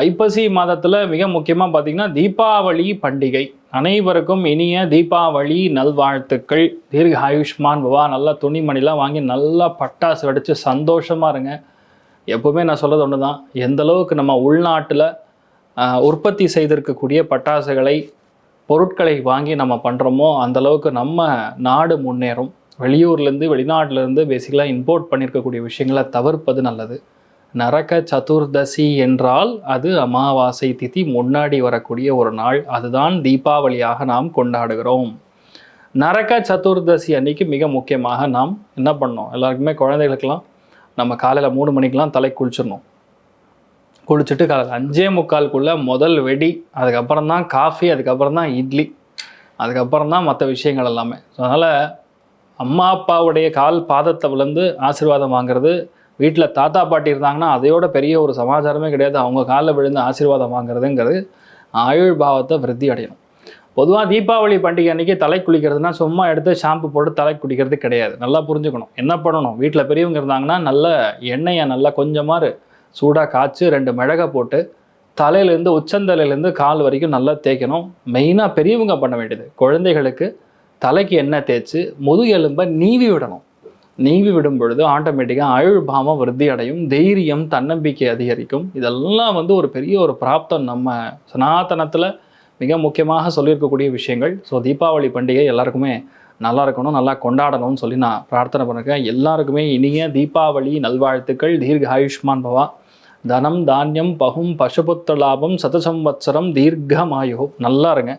ஐப்பசி மாதத்தில் மிக முக்கியமாக பார்த்தீங்கன்னா தீபாவளி பண்டிகை. அனைவருக்கும் இனிய தீபாவளி நல்வாழ்த்துக்கள். தீர்க ஆயுஷ்மான் பவா நல்லா துணிமணிலாம் வாங்கி நல்லா பட்டாசு வெடித்து சந்தோஷமாக இருங்க. எப்போவுமே நான் சொல்கிறது ஒன்று தான் எந்தளவுக்கு நம்ம உள்நாட்டில் உற்பத்தி செய்திருக்கக்கூடிய பட்டாசுகளை பொருட்களை வாங்கி நம்ம பண்ணுறோமோ அந்த அளவுக்கு நம்ம நாடு முன்னேறும். வெளியூர்லேருந்து வெளிநாட்டிலேருந்து பேசிக்கலாக இம்போர்ட் பண்ணியிருக்கக்கூடிய விஷயங்களை தவிர்ப்பது நல்லது. நரக சதுர்தசி என்றால் அது அமாவாசை திதி முன்னாடி வரக்கூடிய ஒரு நாள். அதுதான் தீபாவளியாக நாம் கொண்டாடுகிறோம். நரக சதுர்தசி அன்னைக்கு மிக முக்கியமாக நாம் என்ன பண்ணோம்? எல்லாருக்குமே குழந்தைகளுக்கெல்லாம் நம்ம காலையில் மூணு மணிக்கெலாம் தலை குளிச்சிடணும். குளிச்சுட்டு காலையில் அஞ்சே முக்கால்குள்ளே முதல் வெடி அதுக்கப்புறம் தான் காஃபி அதுக்கப்புறம் தான் இட்லி அதுக்கப்புறம் தான் மற்ற விஷயங்கள் எல்லாமே. ஸோ அதனால் அம்மா அப்பாவுடைய கால் பாதத்தை விழுந்து ஆசீர்வாதம் வாங்குறது வீட்டில் தாத்தா பாட்டி இருந்தாங்கன்னா அதையோட பெரிய ஒரு சமாச்சாரமே கிடையாது. அவங்க காலில் விழுந்து ஆசீர்வாதம் வாங்குறதுங்கிறது ஆயுள் பாவத்தை விருத்தி அடையணும். பொதுவாக தீபாவளி பண்டிகை அன்றைக்கி தலை குளிக்கிறதுனா சும்மா எடுத்து ஷாம்பு போட்டு தலை குளிக்கிறது கிடையாது. நல்லா புரிஞ்சுக்கணும். என்ன பண்ணணும்? வீட்டில் பெரியவங்க இருந்தாங்கன்னா நல்ல எண்ணெயை நல்லா கொஞ்சமாக சூடாக காய்ச்சி ரெண்டு மிளகை போட்டு தலையிலேருந்து உச்சந்தலையிலேருந்து கால் வரைக்கும் நல்லா தேய்க்கணும். மெயினாக பெரியவங்க பண்ண வேண்டியது. குழந்தைகளுக்கு தலைக்கு எண்ணெய் தேய்ச்சி முதுகெலும்பை நீவி விடணும். நீவி விடும் பொழுது ஆட்டோமேட்டிக்காக அழுபாமம் விருத்தி அடையும் தைரியம் தன்னம்பிக்கை அதிகரிக்கும். இதெல்லாம் வந்து ஒரு பெரிய ஒரு பிராப்தம் நம்ம சனாதனத்தில் மிக முக்கியமாக சொல்லியிருக்கக்கூடிய விஷயங்கள். ஸோ தீபாவளி பண்டிகை எல்லாருக்குமே நல்லா இருக்கணும் நல்லா கொண்டாடணும்னு சொல்லி நான் பிரார்த்தனை பண்ணிருக்கேன். எல்லாருக்குமே இனிய தீபாவளி நல்வாழ்த்துக்கள். தீர்க்க ஆயுஷ்மான் பவா. தனம் தானியம் பகும் பசுபுத்த லாபம் சதசம்வத்சரம் தீர்க்கமாயோ. நல்லா இருங்க.